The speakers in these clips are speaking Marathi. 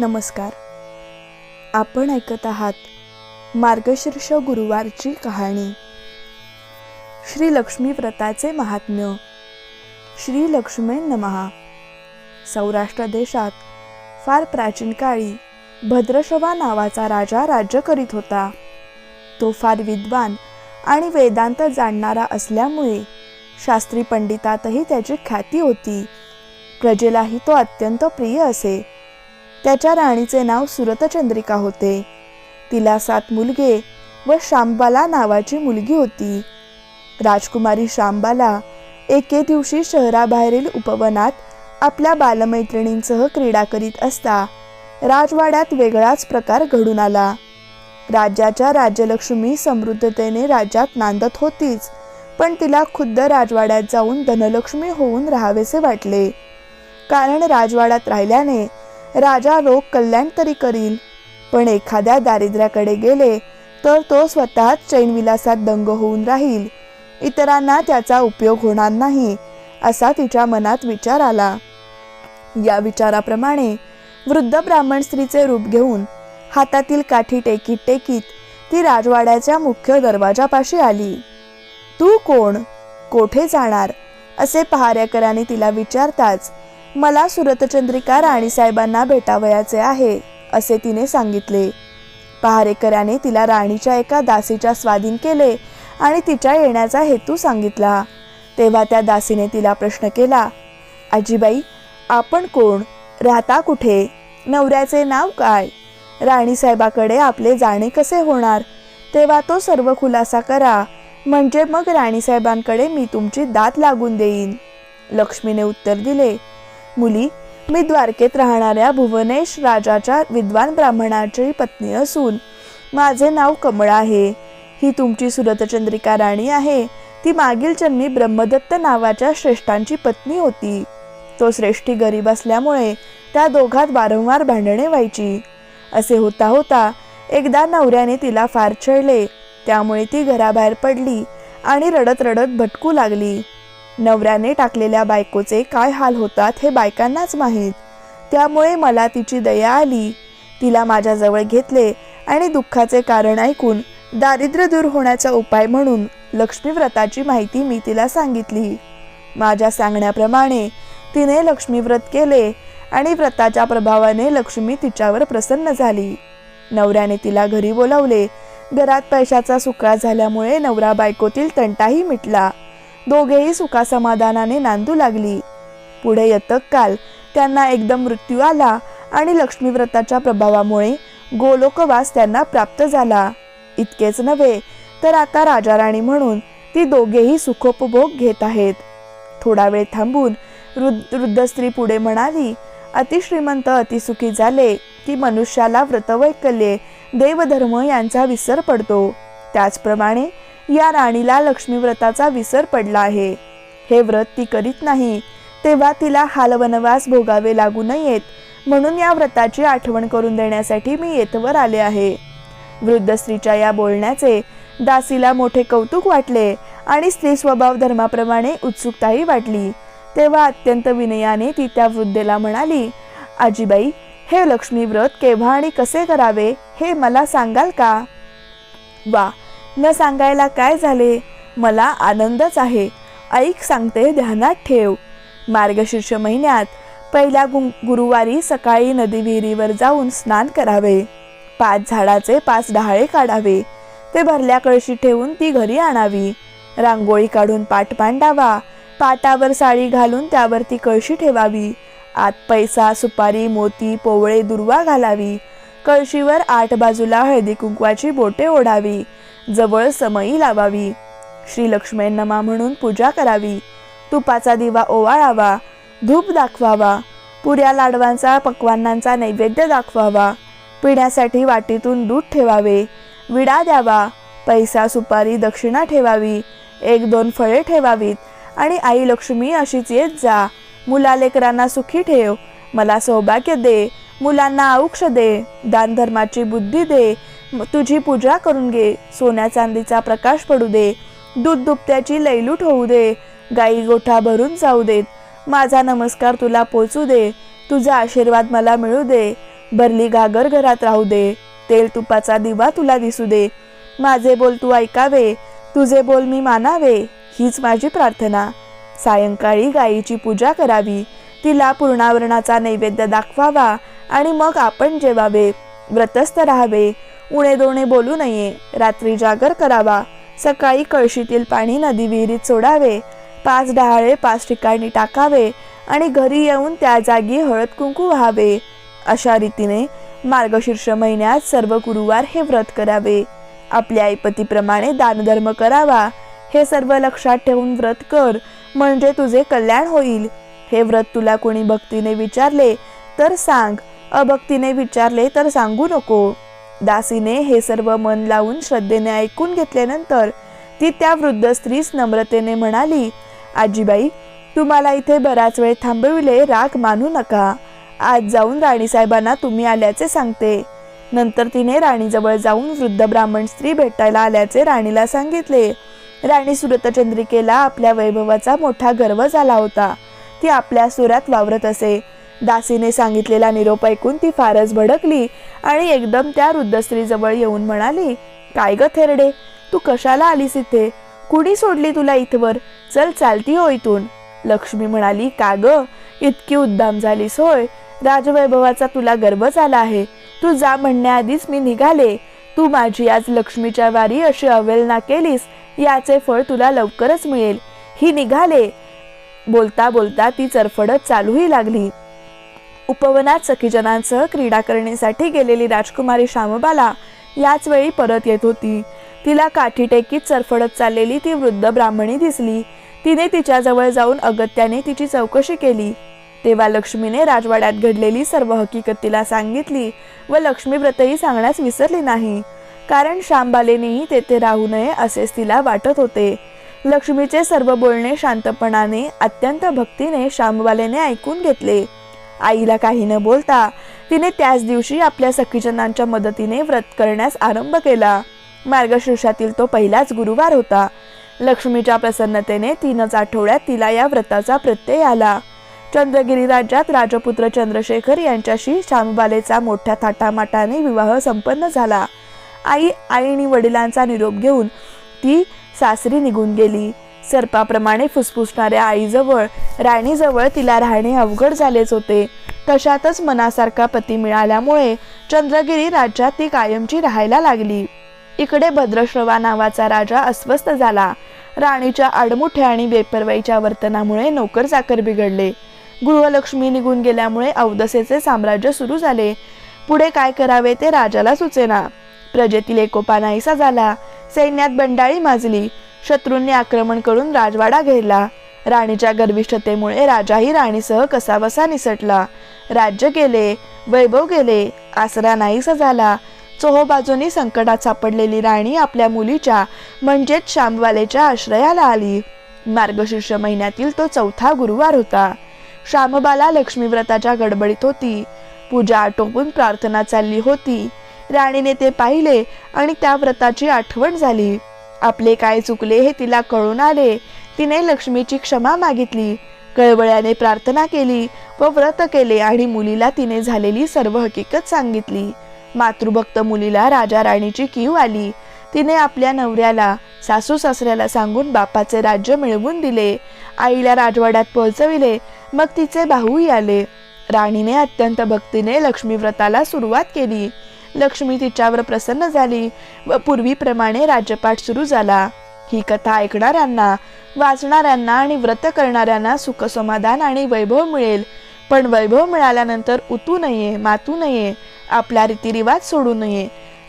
नमस्कार. आपण ऐकत आहात मार्गशीर्ष गुरुवारची कहाणी. श्री लक्ष्मी व्रताचे महात्म्य. श्री लक्ष्मी नमहा सौराष्ट्र देशात फार प्राचीन काळी भद्रशवा नावाचा राजा राज्य करीत होता. तो फार विद्वान आणि वेदांत जाणणारा असल्यामुळे शास्त्री पंडितातही त्याची ख्याती होती. प्रजेलाही तो अत्यंत प्रिय असे. त्याच्या राणीचे नाव सुरतचंद्रिका होते. तिला सात मुलगे व शांबाला नावाची मुलगी होती. राजकुमारी शांबाला एके दिवशी शहराबाहेरील उपवनात आपल्या बालमैत्रिणींसह क्रीडा करीत असता राजवाड्यात वेगळाच प्रकार घडून आला. राज्याच्या राज्यलक्ष्मी समृद्धतेने राज्यात नांदत होतीच पण तिला खुद्द राजवाड्यात जाऊन धनलक्ष्मी होऊन राहावेसे वाटले. कारण राजवाड्यात राहिल्याने राजा रोग कल्याण तरी करील. पण एखाद्या दारिद्र्याकडे गेले तर तो स्वतःच चैनविलासात दंग होऊन राहील. इतरांना त्याचा उपयोग होणार नाही असा तिच्या मनात विचार आला. या विचाराप्रमाणे वृद्ध ब्राह्मण स्त्रीचे रूप घेऊन हातातील काठी टेकीत टेकीत ती राजवाड्याच्या मुख्य दरवाजापाशी आली. तू कोण? कोठे जाणार? असे पहारेकरांनी तिला विचारताच मला सुरतचंद्रिका राणीसाहेबांना भेटावयाचे आहे असे तिने सांगितले. पहारेकराने तिला राणीच्या एका दासीच्या स्वाधीन केले आणि तिच्या येण्याचा हेतू सांगितला. तेव्हा त्या दासीने तिला प्रश्न केला आजीबाई आपण कोण? राहता कुठे? नवऱ्याचे नाव काय? राणीसाहेबाकडे आपले जाणे कसे होणार? तेव्हा तो सर्व खुलासा करा म्हणजे मग राणीसाहेबांकडे मी तुमची दात लागून देईन. लक्ष्मीने उत्तर दिले मुली मी द्वारकेत राहणाऱ्या भुवनेश राजाच्या विद्वान ब्राह्मणाची पत्नी असून माझे नाव कमळा आहे. ही तुमची सुरतचंद्रिका राणी आहे. ती मागील जन्मी ब्रह्मदत्त नावाच्या श्रेष्ठांची पत्नी होती. तो श्रेष्ठी गरीब असल्यामुळे त्या दोघात वारंवार भांडणे व्हायची. असे होता होता एकदा नवऱ्याने तिला फार छळले. त्यामुळे ती घराबाहेर पडली आणि रडत रडत भटकू लागली. नवऱ्याने टाकलेल्या बायकोचे काय हाल होतात हे बायकांनाच माहीत. त्यामुळे मला तिची दया आली. तिला माझ्याजवळ घेतले आणि दुःखाचे कारण ऐकून दारिद्र्य दूर होण्याचा उपाय म्हणून लक्ष्मी व्रताची माहिती मी तिला सांगितली. माझ्या सांगण्याप्रमाणे तिने लक्ष्मी व्रत केले आणि व्रताच्या प्रभावाने लक्ष्मी तिच्यावर प्रसन्न झाली. नवऱ्याने तिला घरी बोलावले. घरात पैशाचा सुकाळ झाल्यामुळे नवरा बायकोतील तंटाही मिटला. दोघेही सुखासमाधानाने नांदू लागली. पुढे यतक काल त्यांना एकदम मृत्यू आला आणि लक्ष्मीव्रताच्या प्रभावामुळे गोलोकवास त्यांना प्राप्त झाला. इतकेच नव्हे तर आता राजाराणी म्हणून ती दोघेही सुखोपभोग घेत आहेत. थोडा वेळ थांबून वृद्ध वृद्ध स्त्री पुढे म्हणाली अतिश्रीमंत अतिसुखी झाले की मनुष्याला व्रतवैकल्ये देवधर्म यांचा विसर पडतो. त्याचप्रमाणे या राणीला लक्ष्मीव्रताचा विसर पडला आहे. हे व्रत ती करीत नाही. तेव्हा तिला हालवनवास भोगावे लागू नयेत म्हणून या व्रताची आठवण करून देण्यासाठी मी येथवर आले आहे. वृद्ध स्त्रीच्या या बोलण्याचे दासीला मोठे कौतुक वाटले आणि स्त्री स्वभाव धर्माप्रमाणे उत्सुकताही वाटली. तेव्हा अत्यंत विनयाने ती त्या वृद्धेला म्हणाली आजीबाई हे लक्ष्मी व्रत केव्हा आणि कसे करावे हे मला सांगाल का? वा न सांगायला काय झाले? मला आनंदच आहे. ऐक सांगते ध्यानात ठेव. मार्गशीर्ष महिन्यात पहिल्या गु गुरुवारी सकाळी नदी विहिरीवर जाऊन स्नान करावे. पाच झाडाचे पाच डहाळे काढावे. ते भरल्या कळशी ठेवून ती घरी आणावी. रांगोळी काढून पाट मांडावा पाटावर साडी घालून त्यावर ती कळशी ठेवावी. आत पैसा सुपारी मोती पोवळे दुर्वा घालावी. कळशीवर आठ बाजूला हळदी कुंकवाची बोटे ओढावी. जवळ समयी लावावी. श्री लक्ष्मींनमा म्हणून पूजा करावी. तुपाचा दिवा ओवाळावा. धूप दाखवावा. पुऱ्या लाडवांचा पक्वान्नांचा नैवेद्य दाखवावा. पिण्यासाठी वाटीतून दूध ठेवावे. विडा द्यावा. पैसा सुपारी दक्षिणा ठेवावी. एक दोन फळे ठेवावीत. आणि आई लक्ष्मी अशीच येत जा. मुला लेकरांना सुखी ठेव. मला सौभाग्य दे. मुलांना औक्ष दे. दानधर्माची बुद्धी दे. तुझी पूजा करून घे सोन्या चांदीचा प्रकाश पडू दे दूध दुभत्याची लैलूट होऊ दे गाई गोठा भरून जाऊ देत माझा नमस्कार तुला पोचू दे तुझा आशीर्वाद मला मिळू दे भरली घागर घरात राहू दे तेल तुपाचा दिवा तुला दिसू दे माझे बोल तू ऐकावे तुझे बोल मी मानावे हीच माझी प्रार्थना. सायंकाळी गायीची पूजा करावी तिला पूर्णावरणाचा नैवेद्य दाखवावा आणि मग आपण जेवावे. व्रतस्थ राहावे. उणे दोणे बोलू नये. रात्री जागर करावा. सकाळी कळशीतील पाणी नदी विहिरीत सोडावे. पाच डहाळे पाच ठिकाणी टाकावे आणि घरी येऊन त्या जागी हळद कुंकू व्हावे. अशा रीतीने मार्गशीर्ष महिन्यात सर्व गुरुवार हे व्रत करावे. आपल्या ऐपतीप्रमाणे दानधर्म करावा. हे सर्व लक्षात ठेवून व्रत कर म्हणजे तुझे कल्याण होईल. हे व्रत तुला कोणी भक्तीने विचारले तर सांग अभक्तीने विचारले तर सांगू नको. दासीने हे सर्व मन लावून श्रद्धेने ऐकून घेतल्यानंतर ती त्या वृद्ध स्त्रीस नम्रतेने म्हणाली आजीबाई तुम्हाला इथे बराच वेळ थांबविले राग मानू नका. आज जाऊन राणीसाहेबांना तुम्ही आल्याचे सांगते. नंतर तिने राणीजवळ जाऊन वृद्ध ब्राह्मण स्त्री भेटायला आल्याचे राणीला सांगितले. राणी सुरतचंद्रिकेला आपल्या वैभवाचा मोठा गर्व झाला होता. ती आपल्या सुरात वावरत असे. दासीने सांगितलेला निरोप ऐकून ती फारच भडकली आणि एकदम त्या वृद्ध स्त्रीजवळ येऊन म्हणाली काय ग थेरडे तू कशाला आलीस इथे? कुणी सोडली तुला इथवर? चल चालती हो इथून. लक्ष्मी म्हणाली का ग? इतकी उद्दाम झालीस होय. राजवैभवाचा तुला गर्व झाला आहे. तू जा म्हणण्याआधीच मी निघाले. तू माझी आज लक्ष्मीच्या वारी अशी अवेलना केलीस याचे फळ तुला लवकरच मिळेल. ही निघाले. बोलता बोलता ती चरफडत चालूही लागली. उपवनात सखीजनांसह क्रीडा करण्यासाठी गेलेली राजकुमारी श्यामबाला याच वेळी परत येत होती. तिला काठी टेकीत चाललेली ती वृद्ध ब्राह्मणी दिसली. तिने तिच्याजवळ जाऊन अगत्याने तिची चौकशी केली. तेव्हा लक्ष्मीने राजवाड्यात घडलेली सर्व हकीकत तिला सांगितली व लक्ष्मी व्रतही सांगण्यास विसरली नाही. कारण श्यामबालेनेही तेथे राहू नये असेच तिला वाटत होते. लक्ष्मीचे सर्व बोलणे शांतपणाने अत्यंत भक्तीने श्यामबालेने ऐकून घेतले. आईला काही न बोलता तिने त्याच दिवशी आपल्या सखीजनांच्या मदतीने व्रत करण्यास आरंभ केला. मार्गशीर्षातील तो पहिलाच गुरुवार होता. लक्ष्मीच्या प्रसन्नतेने तीनच आठवड्यात तिला या व्रताचा प्रत्यय आला. चंद्रगिरी राज्यात राजपुत्र चंद्रशेखर यांच्याशी श्यामबालेचा मोठ्या थाटामाटाने विवाह संपन्न झाला. आई आई आणि वडिलांचा निरोप घेऊन ती सासरी निघून गेली. सर्पाप्रमाणे फुसफुसणाऱ्या आईजवळ राणीजवळ तिला राहणे अवघड झालेच होते. तशातच मनासारखा पती मिळाल्यामुळे चंद्रगिरी राज्यात ती कायमची राहायला लागली. इकडे भद्रश्रवा नावाचा राजा अस्वस्थ झाला. राणीच्या आडमुठ्या आणि बेपरवाईच्या वर्तनामुळे नोकर चाकर बिघडले. गृहलक्ष्मी निघून गेल्यामुळे अवदसेचे साम्राज्य सुरू झाले. पुढे काय करावे ते राजाला सुचेना. प्रजेतील एकोपा नाहीसा झाला. सैन्यात बंडाळी माजली. शत्रूंनी आक्रमण करून राजवाडा घेरला. राणीच्या गर्विष्ठतेमुळे राजाही राणीसह कसाबसा निसटला. राज्य गेले वैभव गेले आसरा नाहीसा झाला. चोहोबाजूनी संकटात सापडलेली राणी आपल्या मुलीच्या म्हणजेच श्यामवालेच्या आश्रयाला आली. मार्गशीर्ष महिन्यातील तो चौथा गुरुवार होता. श्यामबाला लक्ष्मीव्रताच्या गडबडीत होती. पूजा आटोपून प्रार्थना चालली होती. राणीने ते पाहिले आणि त्या व्रताची आठवण झाली. आपले काय चुकले हे तिला कळून आले. तिने लक्ष्मीची क्षमा मागितली. कळवळ्याने प्रार्थना केली व व्रत केले आणि मुलीला तिने झालेली सर्व हकीकत सांगितली. मातृभक्त मुलीला राजा राणीची कीव आली. तिने आपल्या नवऱ्याला सासू सासऱ्याला सांगून बापाचे राज्य मिळवून दिले. आईला राजवाड्यात पोहोचविले. मग तिचे भाऊही आले. राणीने अत्यंत भक्तीने लक्ष्मी व्रताला सुरुवात केली. लक्ष्मी तिच्यावर प्रसन्न झाली व पूर्वीप्रमाणे राज्यपाठ सुरू झाला. ही कथा ऐकणाऱ्यांना वाचणाऱ्यांना आणि व्रत करणाऱ्यांना सुखसमाधान आणि वैभव मिळेल. पण वैभव मिळाल्यानंतर उतू नये मातू नये आपला रीतिरिवाज सोडू नये.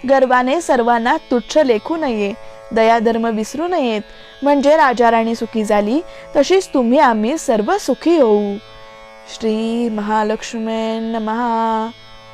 गर्वाने सर्वांना तुच्छ लेखू नये दयाधर्म विसरू नयेत. म्हणजे राजा राणी सुखी झाली तशीच तुम्ही आम्ही सर्व सुखी होऊ. श्री महालक्ष्मी महा